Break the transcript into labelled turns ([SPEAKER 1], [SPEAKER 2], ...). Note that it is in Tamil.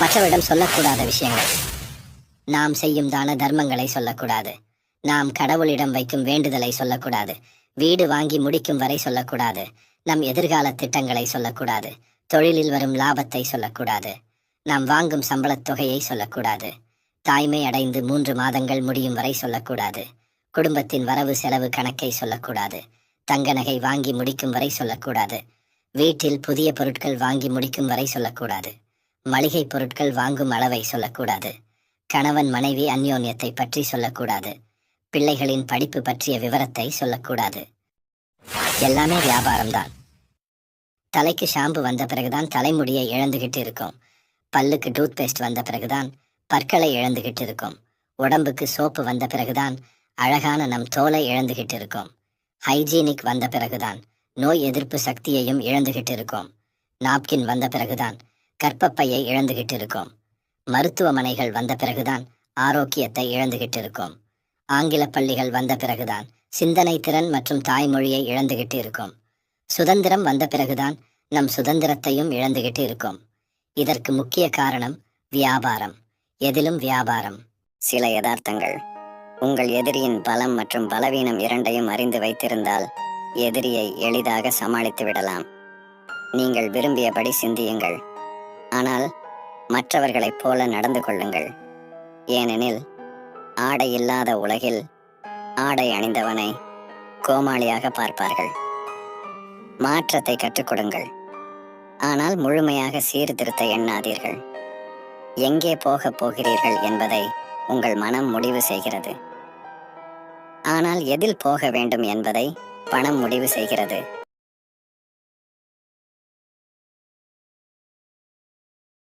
[SPEAKER 1] மற்றவரிடம் சொல்லக்கூடாத விஷயங்கள். நாம் செய்யும் தான தர்மங்களை சொல்லக்கூடாது. நாம் கடவுளிடம் வைக்கும் வேண்டுதலை சொல்லக்கூடாது. வீடு வாங்கி முடிக்கும் வரை சொல்லக்கூடாது. நம் எதிர்கால திட்டங்களை சொல்லக்கூடாது. தொழிலில் வரும் லாபத்தை சொல்லக்கூடாது. நாம் வாங்கும் சம்பளத் தொகையை சொல்லக்கூடாது. தாய்மை அடைந்து மூன்று மாதங்கள் முடியும் வரை சொல்லக்கூடாது. குடும்பத்தின் வரவு செலவு கணக்கை சொல்லக்கூடாது. தங்க நகை வாங்கி முடிக்கும் வரை சொல்லக்கூடாது. வீட்டில் புதிய பொருட்கள் வாங்கி முடிக்கும் வரை சொல்லக்கூடாது. மளிகை பொருட்கள் வாங்கும் அளவை சொல்லக்கூடாது. கணவன் மனைவி அந்யோன்யத்தை பற்றி சொல்லக்கூடாது. பிள்ளைகளின் படிப்பு பற்றிய விவரத்தை சொல்லக்கூடாது. எல்லாமே வியாபாரம்தான். தலைக்கு ஷாம்பு வந்த பிறகுதான் தலைமுடியை இழந்துகிட்டு இருக்கும். பல்லுக்கு டூத் பேஸ்ட் வந்த பிறகுதான் பற்களை இழந்துகிட்டு இருக்கும். உடம்புக்கு சோப்பு வந்த பிறகுதான் அழகான நம் தோலை இழந்துகிட்டு இருக்கும். ஹைஜீனிக் வந்த பிறகுதான் நோய் எதிர்ப்பு சக்தியையும் இழந்துகிட்டு இருக்கும். நாப்கின் வந்த பிறகுதான் கர்ப்பப்பையை இழந்துகிட்டு இருக்கோம் மருத்துவமனைகள் வந்த பிறகுதான் ஆரோக்கியத்தை இழந்துகிட்டு இருக்கோம் ஆங்கில பள்ளிகள் வந்த பிறகுதான் சிந்தனை திறன் மற்றும் தாய்மொழியை இழந்துகிட்டு இருக்கோம் சுதந்திரம் வந்த பிறகுதான் நம் சுதந்திரத்தையும் இழந்துகிட்டு இருக்கோம் இதற்கு முக்கிய காரணம் வியாபாரம். எதிலும் வியாபாரம். சில யதார்த்தங்கள். உங்கள் எதிரியின் பலம் மற்றும் பலவீனம் இரண்டையும் அறிந்து வைத்திருந்தால் எதிரியை எளிதாக சமாளித்து விடலாம் நீங்கள் விரும்பியபடி சிந்தியுங்கள். ஆனால் மற்றவர்களைப் போல நடந்து கொள்ளுங்கள். ஏனெனில் ஆடை இல்லாத உலகில் ஆடை அணிந்தவனை கோமாளியாக பார்ப்பார்கள். மாற்றத்தை கற்றுக்கொடுங்கள் ஆனால் முழுமையாக சீர்திருத்த எண்ணாதீர்கள். எங்கே போகப் போகிறீர்கள் என்பதை உங்கள் மனம் முடிவு செய்கிறது. ஆனால் எதில் போக வேண்டும் என்பதை பணம் முடிவு செய்கிறது.